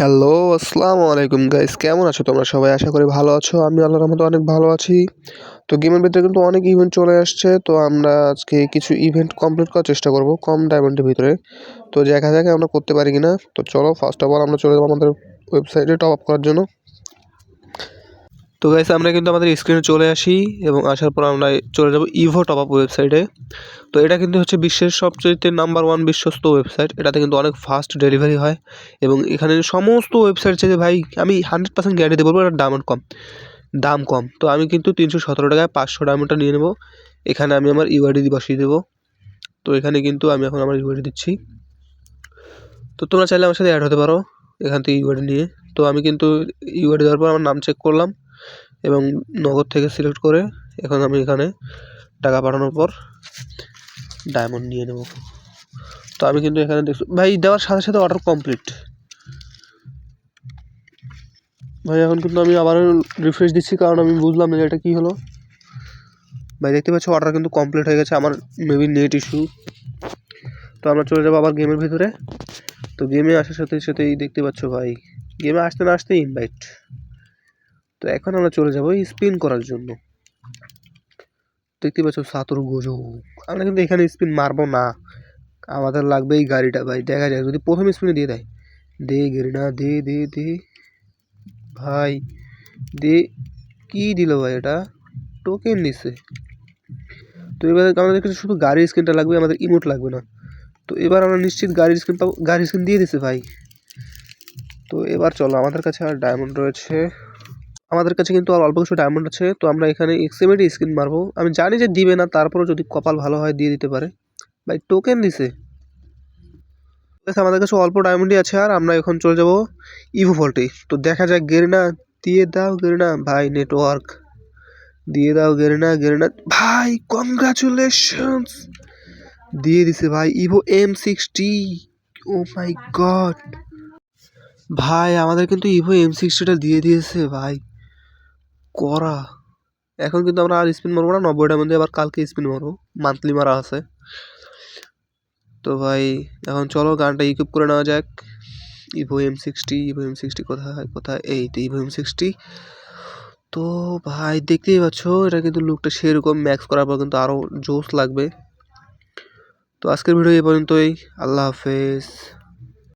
Hello আসসালামু আলাইকুম guys কেমন আছো তোমরা? সবাই আশা করি ভালো আছো। আমি আল্লাহর রহমতে অনেক ভালো আছি। তো গেমের ভিতরে কিন্তু অনেক ইভেন্ট চলে আসছে। তো আমরা আজকে কিছু ইভেন্ট কমপ্লিট করার চেষ্টা করব কম ডায়মন্ডের ভিতরে। তো দেখা যাক আমরা করতে পারি কিনা। তো চলো ফার্স্ট অফ অল আমরা চলে যাব আমাদের ওয়েবসাইটে টপ আপ করার জন্য। তো গাইস আমরা কিন্তু আমাদের স্ক্রিনে চলে আসি এবং আসার পর আমরা চলে যাব ইভো টপ আপ ওয়েবসাইটে তো এটা কিন্তু হচ্ছে বিশ্বের সবচেয়ে নাম্বার ওয়ান বিশ্বস্ত ওয়েবসাইট এটাতে কিন্তু অনেক ফাস্ট ডেলিভারি হয় এবং এখানে সমস্ত ওয়েবসাইট থেকে ভাই, আমি হান্ড্রেড পার্সেন্ট গ্যারান্টি দেবো এটার দাম কম। দাম কম। তো আমি কিন্তু তিনশো সতেরো টাকায় পাঁচশো ডায়মন্ডটা নিয়ে নেব। এখানে আমি আমার ইউআইডি বসিয়ে দেবো। তো এখানে কিন্তু আমি এখন আমার ইউআইডি দিচ্ছি। তো তোমরা চাইলে আমার সাথে অ্যাড হতে পারো এখান থেকে ইউআইডি নিয়ে। তো আমি কিন্তু ইউআইডি দেওয়ার পর আমার নাম চেক করলাম। এবং নগদ থেকে সিলেক্ট করে এখন আমি এখানে টাকা পাঠানোর পর ডায়মন্ড নিয়ে নেব। তো আমি কিন্তু এখানে দেখছি, ভাই দেওয়ার সাথে সাথে অর্ডার কমপ্লিট ভাই এখন কিন্তু আমি আবারও রিফ্রেশ দিচ্ছি কারণ আমি বুঝলাম না এটা কী হলো। ভাই দেখতে পাচ্ছ অর্ডার কিন্তু কমপ্লিট হয়ে গেছে, আমার মেবি নেট ইস্যু তো আমরা চলে যাব আবার গেমের ভিতরে। তো গেমে আসার সাথে সাথেই দেখতে পাচ্ছ ভাই গেমে আসতে না আসতে ইনভাইট তো এখন আমরা চলে যাব স্পিন করার জন্য। দেখতে পাচ্ছ সাতুর গোজো আমরা কিন্তু এখানে স্পিন মারবো না। আমাদের লাগবে এই গাড়িটা ভাই। দেখা যায় যদি প্রথম স্পিনে দিয়ে দেয়। দে গেরিনা, দে দে দে। ভাই, দে। কি দিল ভাই এটা? টোকেন দিছে। তো এবার আমাদের কাছে শুধু গাড়ির স্ক্রিনটা লাগবে, আমাদের ইমোট লাগবে না। তো এবার আমরা নিশ্চিত গাড়ির স্ক্রিন পাবো গাড়ির স্ক্রিন দিয়ে দিছে ভাই। তো এবার চলো, আমাদের কাছে আর ডায়মন্ড রয়েছে। আমাদের কাছে কিন্তু আর অল্প কিছু ডায়মন্ড আছে, তো আমরা এখানে এক্সএমএডি স্ক্রিন মারবো। আমি জানি যে দিবে না, তারপরেও যদি কপাল ভালো হয় দিয়ে দিতে পারে। ভাই টোকেন দিছে। আমাদের কাছে অল্প ডায়মন্ডই আছে, আর আমরা এখন চলে যাব ইভো ভোল্টে তো দেখা যাক, গেরিনা, দিয়ে দাও গেরিনা। ভাই নেটওয়ার্ক দিয়ে দাও গেরিনা গেরিনা। ভাই কংগ্রাচুলেশনস দিয়ে দিছে ভাই Evo M sixty oh my god ভাই, আমাদের কিন্তু ইভো এম সিক্সটিটা দিয়ে দিয়েছে, ভাই। করা। এখন কিন্তু আমরা আর স্পিন মারবো না নব্বইটার মধ্যে আবার কালকে স্পিন মারবো। মান্থলি মারা আছে। তো ভাই, এখন চলো গানটা ইকুইপ করে নেওয়া যাক। Evo M sixty Evo M sixty কোথায় কোথায়? এই তো ইভো এম সিক্সটি তো ভাই, দেখতেই পাচ্ছ, এটা কিন্তু লুকটা সেরকম ম্যাক্স করার পর কিন্তু আরও জোস লাগবে। তো আজকের ভিডিও এই পর্যন্তই। আল্লাহ হাফেজ।